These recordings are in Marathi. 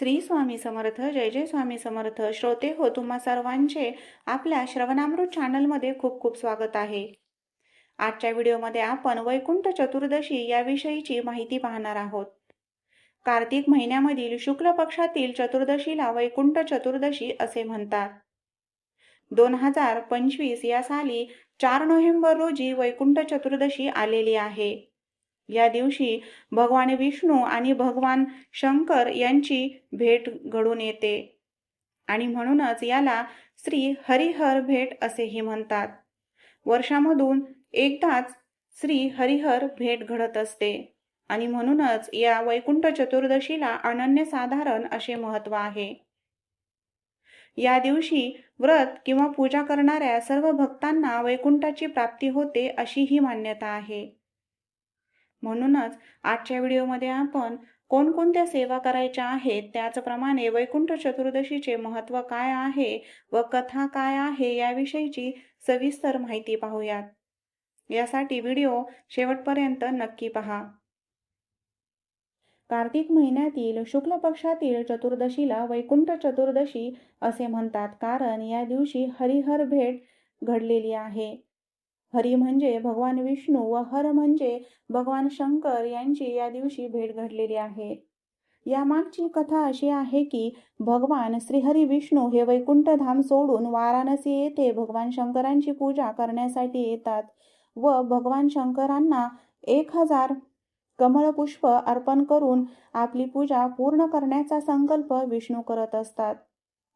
श्री स्वामी समर्थ जय जय स्वामी समर्थ. श्रोते हो तुम्हा सर्वांचे आपल्या श्रवणामृत चॅनलमध्ये खूप खूप स्वागत आहे. आजच्या व्हिडिओमध्ये आपण वैकुंठ चतुर्दशी याविषयीची माहिती पाहणार आहोत. कार्तिक महिन्यामधील शुक्ल पक्षातील चतुर्दशीला वैकुंठ चतुर्दशी असे म्हणतात. दोन हजार पंचवीस या साली चार नोव्हेंबर रोजी वैकुंठ चतुर्दशी आलेली आहे. या दिवशी भगवान विष्णू आणि भगवान शंकर यांची भेट घडून येते. आणि म्हणूनच याला श्री हरिहर भेट असेही म्हणतात. वर्षामधून एकदाच श्री हरिहर भेट घडत असते. आणि म्हणूनच या वैकुंठ चतुर्दशीला अनन्यसाधारण असे महत्त्व आहे. या दिवशी व्रत किंवा पूजा करणाऱ्या सर्व भक्तांना वैकुंठाची प्राप्ती होते अशी ही मान्यता आहे. म्हणूनच आजच्या व्हिडिओमध्ये आपण कोणकोणत्या सेवा करायच्या आहेत त्याचप्रमाणे वैकुंठ चतुर्दशीचे महत्त्व काय आहे व कथा काय आहे याविषयीची सविस्तर माहिती पाहूयात. यासाठी व्हिडिओ शेवटपर्यंत नक्की पहा. कार्तिक महिन्यातील शुक्ल पक्षातील चतुर्दशीला वैकुंठ चतुर्दशी असे म्हणतात कारण या दिवशी हरिहर भेट घडलेली आहे. हरी म्हणजे भगवान विष्णू व हर म्हणजे भगवान शंकर यांची या दिवशी भेट घडलेली आहे. यामागची कथा अशी आहे की भगवान श्रीहरी विष्णू हे वैकुंठ धाम सोडून वाराणसी येथे भगवान शंकरांची पूजा करण्यासाठी येतात व भगवान शंकरांना एक हजार कमळपुष्प अर्पण करून आपली पूजा पूर्ण करण्याचा संकल्प विष्णू करत असतात.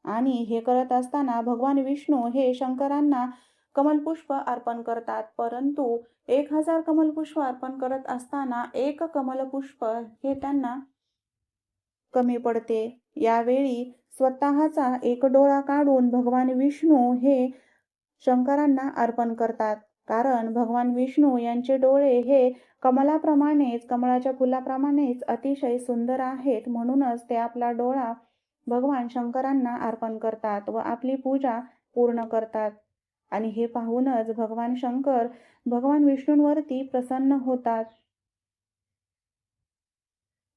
आणि हे करत असताना भगवान विष्णू हे शंकरांना कमलपुष्प अर्पण करतात. परंतु एक हजार कमलपुष्प अर्पण करत असताना एक कमलपुष्प हे त्यांना कमी पडते. यावेळी स्वतःचा एक डोळा काढून भगवान विष्णू हे शंकरांना अर्पण करतात. कारण भगवान विष्णू यांचे डोळे हे कमलाप्रमाणेच कमळाच्या फुलाप्रमाणेच अतिशय सुंदर आहेत. म्हणूनच ते आपला डोळा भगवान शंकरांना अर्पण करतात व आपली पूजा पूर्ण करतात. आणि हे पाहूनच भगवान शंकर भगवान विष्णूंवरती प्रसन्न होतात.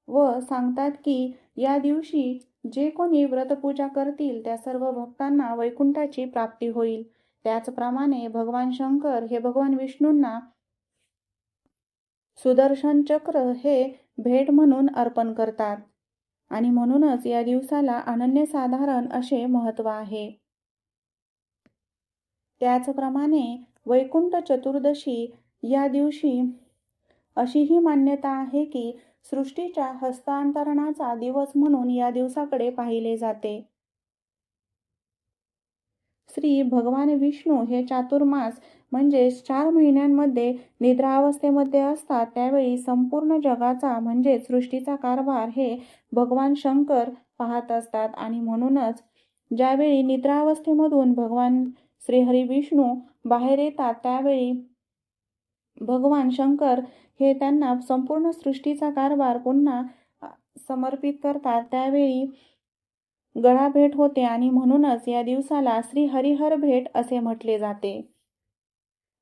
व सांगतात की या दिवशी जे कोणी व्रतपूजा करतील त्या सर्व भक्तांना वैकुंठाची प्राप्ती होईल. त्याचप्रमाणे भगवान शंकर हे भगवान विष्णूंना सुदर्शन चक्र हे भेट म्हणून अर्पण करतात. आणि म्हणूनच या दिवसाला अनन्यसाधारण असे महत्त्व आहे. त्याचप्रमाणे वैकुंठ चतुर्दशी या दिवशी अशीही मान्यता आहे की सृष्टीच्या हस्तांतरणाचा दिवस म्हणून या दिवसाकडे पाहिले जाते. श्री भगवान विष्णू हे चातुर्मास म्हणजे चार महिन्यांमध्ये निद्रावस्थेमध्ये असतात. त्यावेळी संपूर्ण जगाचा म्हणजे सृष्टीचा कारभार हे भगवान शंकर पाहत असतात आणि म्हणूनच ज्यावेळी निद्रावस्थेमधून भगवान श्रीहरी विष्णू बाहेर येतात त्यावेळी भगवान शंकर हे त्यांना संपूर्ण सृष्टीचा कारभार पुन्हा समर्पित करतात. त्यावेळी गळा भेट होते आणि म्हणूनच या दिवसाला श्री हरिहर भेट असे म्हटले जाते.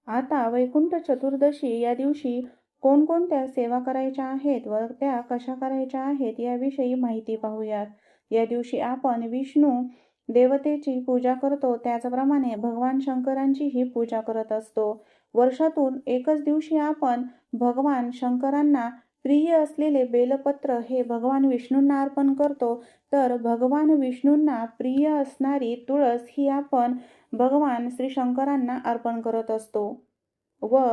आता वैकुंठ चतुर्दशी या दिवशी कोणकोणत्या सेवा करायच्या आहेत व त्या कशा करायच्या आहेत याविषयी माहिती पाहूयात. या दिवशी आपण विष्णू देवतेची पूजा करतो त्याचप्रमाणे भगवान शंकरांचीही पूजा करत असतो. वर्षातून एकच दिवशी आपण भगवान शंकरांना प्रिय असलेले बेलपत्र हे भगवान विष्णूंना अर्पण करतो तर भगवान विष्णूंना प्रिय असणारी तुळस ही आपण भगवान श्री शंकरांना अर्पण करत असतो. व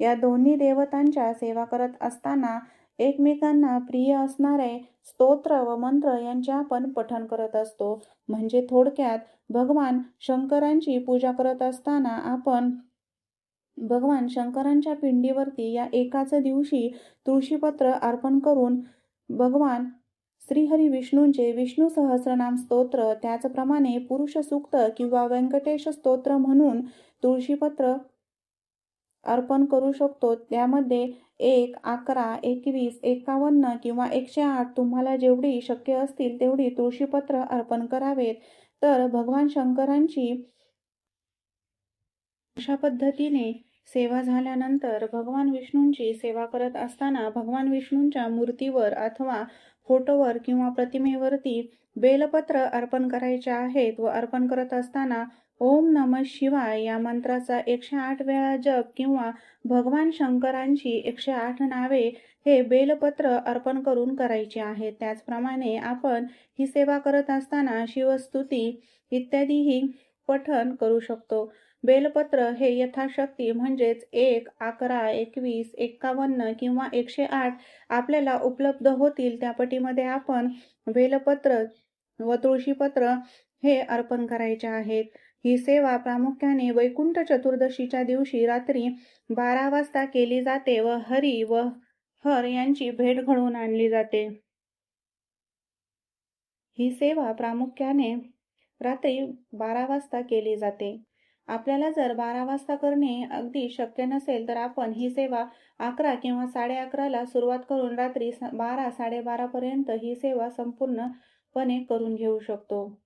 या दोन्ही देवतांच्या सेवा करत असताना एकमेकांना प्रिय असणारे स्तोत्र व मंत्र यांचे आपण पठण करत असतो. म्हणजे थोडक्यात भगवान शंकरांची पूजा करत असताना आपण भगवान शंकरांच्या पिंडीवरती या एकाच दिवशी तुळशीपत्र अर्पण करून भगवान श्रीहरी विष्णूंचे विष्णू सहस्रनाम स्तोत्र त्याचप्रमाणे पुरुष सूक्त किंवा व्यंकटेश स्तोत्र म्हणून तुळशीपत्र अर्पण करू शकतो. त्यामध्ये एक अकरा एकवीस एकावन्न किंवा एकशे आठ तुम्हाला जेवढी शक्य असतील तेवढी तुळशीपत्र अर्पण करावेत. तर भगवान शंकरांची अशा पद्धतीने सेवा झाल्यानंतर भगवान विष्णूंची सेवा करत असताना भगवान विष्णूंच्या मूर्तीवर अथवा फोटोवर किंवा प्रतिमेवरती बेलपत्र अर्पण करायचे आहेत व अर्पण करत असताना ओम नम शिवाय या मंत्राचा एकशे आठ वेळा जप किंवा भगवान शंकरांची एकशे आठ नावे हे बेलपत्र अर्पण करून करायचे आहेत. त्याचप्रमाणे आपण ही सेवा करत असताना शिवस्तुती इत्यादीही पठन करू शकतो. बेलपत्र हे यथाशक्ती म्हणजेच एक अकरा एकवीस एक्कावन्न किंवा एकशे आठ आपल्याला उपलब्ध होतील. त्या पटीमध्ये आपण बेलपत्र व तुळशीपत्र हे अर्पण करायचे आहेत. ही सेवा प्रामुख्याने वैकुंठ चतुर्दशीच्या दिवशी रात्री बारा वाजता केली जाते व हरी व हर यांची भेट घडवून आणली जाते. ही सेवा प्रामुख्याने रात्री बारा वाजता केली जाते. आपल्याला जर बारा वाजता करणे अगदी शक्य नसेल तर आपण ही सेवा अकरा किंवा साडे अकराला सुरुवात करून रात्री स- बारा साडेबारापर्यंत ही सेवा संपूर्णपणे करून घेऊ शकतो.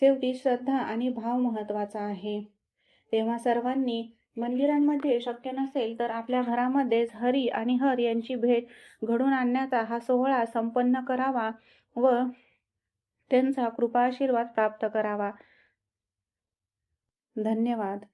शेवटी श्रद्धा आणि भाव महत्त्वाचा आहे. तेव्हा सर्वांनी मंदिरांमध्ये शक्य नसेल तर आपल्या घरामध्येच हरी आणि हर यांची भेट घडून आणण्याचा हा सोहळा संपन्न करावा व त्यांचा कृपा आशीर्वाद प्राप्त करावा. धन्यवाद.